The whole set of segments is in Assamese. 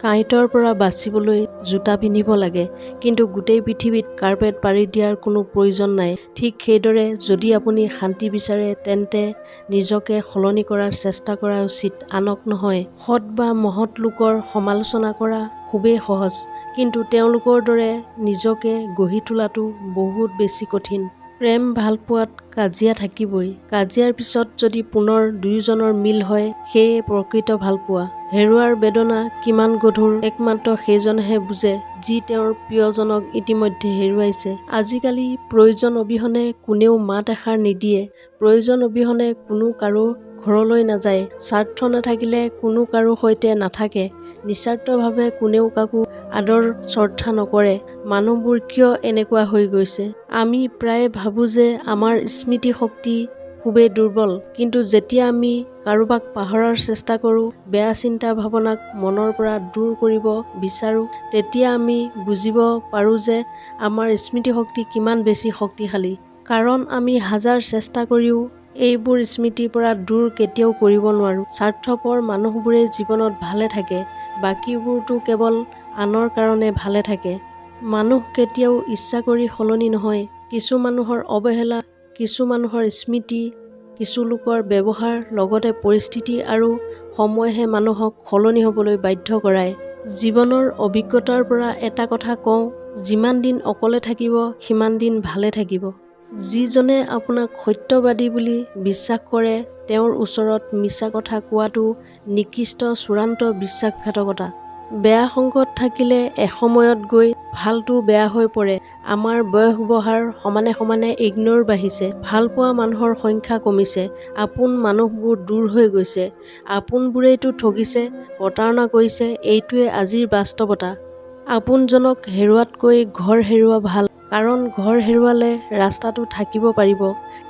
কাঁইটৰ পৰা বাচিবলৈ জোতা পিন্ধিব লাগে কিন্তু গোটেই পৃথিৱীত কাৰ্পেট পাৰি দিয়াৰ কোনো প্ৰয়োজন নাই। ঠিক সেইদৰে যদি আপুনি শান্তি বিচাৰে তেন্তে নিজকে সলনি কৰাৰ চেষ্টা কৰা উচিত। আনক নহয় সৎ বা মহৎ লোকৰ সমালোচনা কৰা খুবেই সহজ। কিন্তু তেওঁলোকৰ দৰে নিজকে গঢ়ি তোলাটো বহুত বেছি কঠিন। প্ৰেম ভালপোৱাত কাজিয়া থাকিবই। কাজিয়াৰ পিছত যদি পুনৰ দুয়োজনৰ মিল হয় সেয়ে প্ৰকৃত ভালপোৱা হেৰুৱাৰ বেদনা কিমান গধুৰ একমাত্ৰ সেইজনেহে বুজে যি তেওঁৰ প্ৰিয়জনক ইতিমধ্যে হেৰুৱাইছে। আজিকালি প্ৰয়োজন অবিহনে কোনেও মাত এষাৰ নিদিয়ে। প্ৰয়োজন অবিহনে কোনো কাৰো ঘৰলৈ নাযায়। স্বাৰ্থ নাথাকিলে কোনো কাৰো সৈতে নাথাকে। নিস্বাৰ্থভাৱে কোনেও কাকো আদৰ শ্ৰদ্ধা নকৰে। মানুহবোৰ কিয় এনেকুৱা হৈ গৈছে? আমি প্ৰায়ে ভাবোঁ যে আমাৰ স্মৃতি শক্তি খুবেই দুৰ্বল। কিন্তু যেতিয়া আমি কাৰোবাক পাহৰাৰ চেষ্টা কৰোঁ বেয়া চিন্তা ভাৱনাক মনৰ পৰা দূৰ কৰিব বিচাৰোঁ তেতিয়া আমি বুজিব পাৰোঁ যে আমাৰ স্মৃতিশক্তি কিমান বেছি শক্তিশালী। কাৰণ আমি হাজাৰ চেষ্টা কৰিও এইবোৰ স্মৃতিৰ পৰা দূৰ কেতিয়াও কৰিব নোৱাৰোঁ। স্বাৰ্থপৰ মানুহবোৰে জীৱনত ভালে থাকে বাকীবোৰতো কেৱল আনৰ কাৰণে ভালে থাকে। মানুহ কেতিয়াও ইচ্ছা কৰি সলনি নহয়। কিছু মানুহৰ অৱহেলা কিছু মানুহৰ স্মৃতি কিছু লোকৰ ব্যৱহাৰ লগতে পৰিস্থিতি আৰু সময়েহে মানুহক সলনি হ'বলৈ বাধ্য কৰায়। জীৱনৰ অভিজ্ঞতাৰ পৰা এটা কথা কওঁ যিমান দিন অকলে থাকিব সিমান দিন ভালে থাকিব। যিজনে আপোনাক সত্যবাদী বুলি বিশ্বাস কৰে তেওঁৰ ওচৰত মিছা কথা কোৱাটো নিকৃষ্ট চূড়ান্ত বিশ্বাসঘাতকতা। বেয়া সংগত থাকিলে এসময়ত গৈ ভালটো বেয়া হৈ পৰে। আমাৰ বয়স বহাৰ সমানে সমানে ইগন'ৰ বাঢ়িছে। ভালপোৱা মানুহৰ সংখ্যা কমিছে। আপোন মানুহবোৰ দূৰ হৈ গৈছে। আপোনবোৰেইতো ঠগিছে প্ৰতাৰণা কৰিছে এইটোৱে আজিৰ বাস্তৱতা। আপোনজনক হেৰুৱাতকৈ ঘৰ হেৰুওৱা ভাল। কাৰণ ঘৰ হেৰুৱালে ৰাস্তাটো থাকিব পাৰিব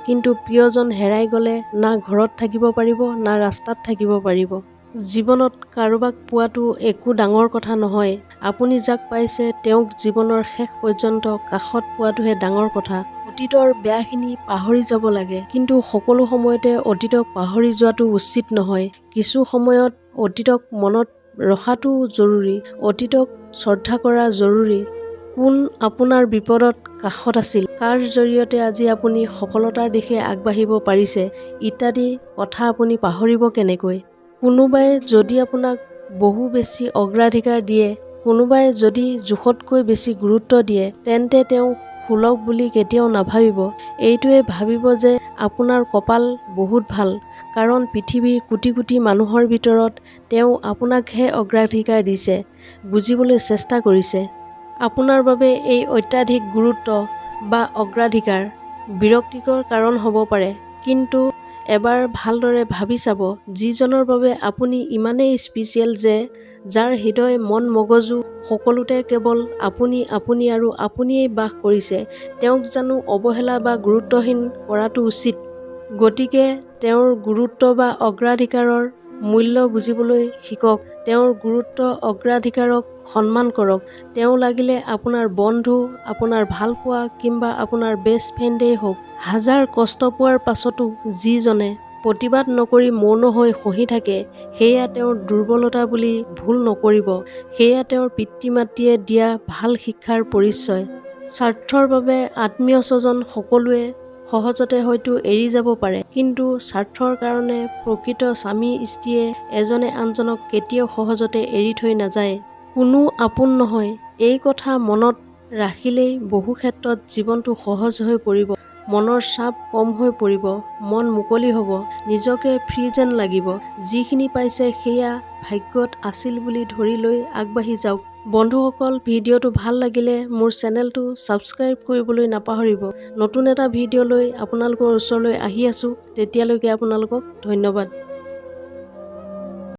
কিন্তু প্ৰিয়জন হেৰাই গ'লে না ঘৰত থাকিব পাৰিব না ৰাস্তাত থাকিব পাৰিব। জীৱনত কাৰোবাক পোৱাটো একো ডাঙৰ কথা নহয়। আপুনি যাক পাইছে তেওঁক জীৱনৰ শেষ পৰ্যন্ত কাষত পোৱাটোহে ডাঙৰ কথা। অতীতৰ বেয়াখিনি পাহৰি যাব লাগে কিন্তু সকলো সময়তে অতীতক পাহৰি যোৱাটো উচিত নহয়। কিছু সময়ত অতীতক মনত ৰখাটো জৰুৰী অতীতক শ্ৰদ্ধা কৰা জৰুৰী। কোন আপোনাৰ বিপদত কাষত আছিল? কাৰ জৰিয়তে আজি আপুনি সফলতাৰ দিশে আগবাঢ়িব পাৰিছে। ইত্যাদি কথা আপুনি পাহৰিব কেনেকৈ? কোনোবাই যদি আপোনাক বহু বেছি অগ্ৰাধিকাৰ দিয়ে কোনোবাই যদি জোখতকৈ বেছি গুৰুত্ব দিয়ে তেন্তে তেওঁ সুলভ বুলি কেতিয়াও নাভাবিব। এইটোৱে ভাবিব যে আপোনাৰ কপাল বহুত ভাল কাৰণ পৃথিৱীৰ কোটি কোটি মানুহৰ ভিতৰত তেওঁ আপোনাকহে অগ্ৰাধিকাৰ দিছে বুজিবলৈ চেষ্টা কৰিছে। আপোনাৰ বাবে এই অত্যাধিক গুৰুত্ব বা অগ্ৰাধিকাৰ বিৰক্তিকৰ কাৰণ হ'ব পাৰে। কিন্তু এবাৰ ভালদৰে ভাবি চাব যিজনৰ বাবে আপুনি ইমানেই স্পেচিয়েল যে যাৰ হৃদয় মন মগজু সকলোতে কেৱল আপুনি আপুনি আৰু আপুনিয়েই বাস কৰিছে তেওঁক জানো অৱহেলা বা গুৰুত্বহীন কৰাটো উচিত। গতিকে তেওঁৰ গুৰুত্ব বা অগ্ৰাধিকাৰৰ মূল্য বুজিবলৈ শিকক তেওঁৰ গুৰুত্ব অগ্ৰাধিকাৰক সন্মান কৰক। তেওঁ লাগিলে আপোনাৰ বন্ধু আপোনাৰ ভালপোৱা কিম্বা আপোনাৰ বেষ্ট ফ্ৰেণ্ডেই হওক। হাজাৰ কষ্ট পোৱাৰ পাছতো যিজনে প্ৰতিবাদ নকৰি মৌন হৈ সহি থাকে সেয়া তেওঁৰ দুৰ্বলতা বুলি ভুল নকৰিব। সেয়া তেওঁৰ পিতৃ মাতৃয়ে দিয়া ভাল শিক্ষাৰ পৰিচয়। স্বাৰ্থৰ বাবে আত্মীয় স্বজন সকলোৱে সহজতে হয়তো এৰি যাব পাৰে। কিন্তু স্বাৰ্থৰ কাৰণে প্ৰকৃত স্বামী স্ত্ৰীয়ে এজনে আনজনক কেতিয়াও সহজতে এৰি থৈ নাযায়। কোনো আপোন নহয়। এই কথা মনত ৰাখিলেই বহু ক্ষেত্ৰত জীৱনটো সহজ হৈ পৰিব। মনৰ চাপ কম হৈ পৰিব। মন মুকলি হ'ব। নিজকে ফ্ৰী যেন লাগিব। যিখিনি পাইছে সেয়া ভাগ্যত আছিল বুলি ধৰি লৈ আগবাঢ়ি যাওক। বন্ধুসকল ভিডিঅ'টো ভাল লাগিলে মোৰ চেনেলটো ছাবস্ক্ৰাইব কৰিবলৈ নাপাহৰিব। নতুন এটা ভিডিঅ' লৈ আপোনালোকৰ ওচৰলৈ আহি আছোঁ। তেতিয়ালৈকে আপোনালোকক ধন্যবাদ।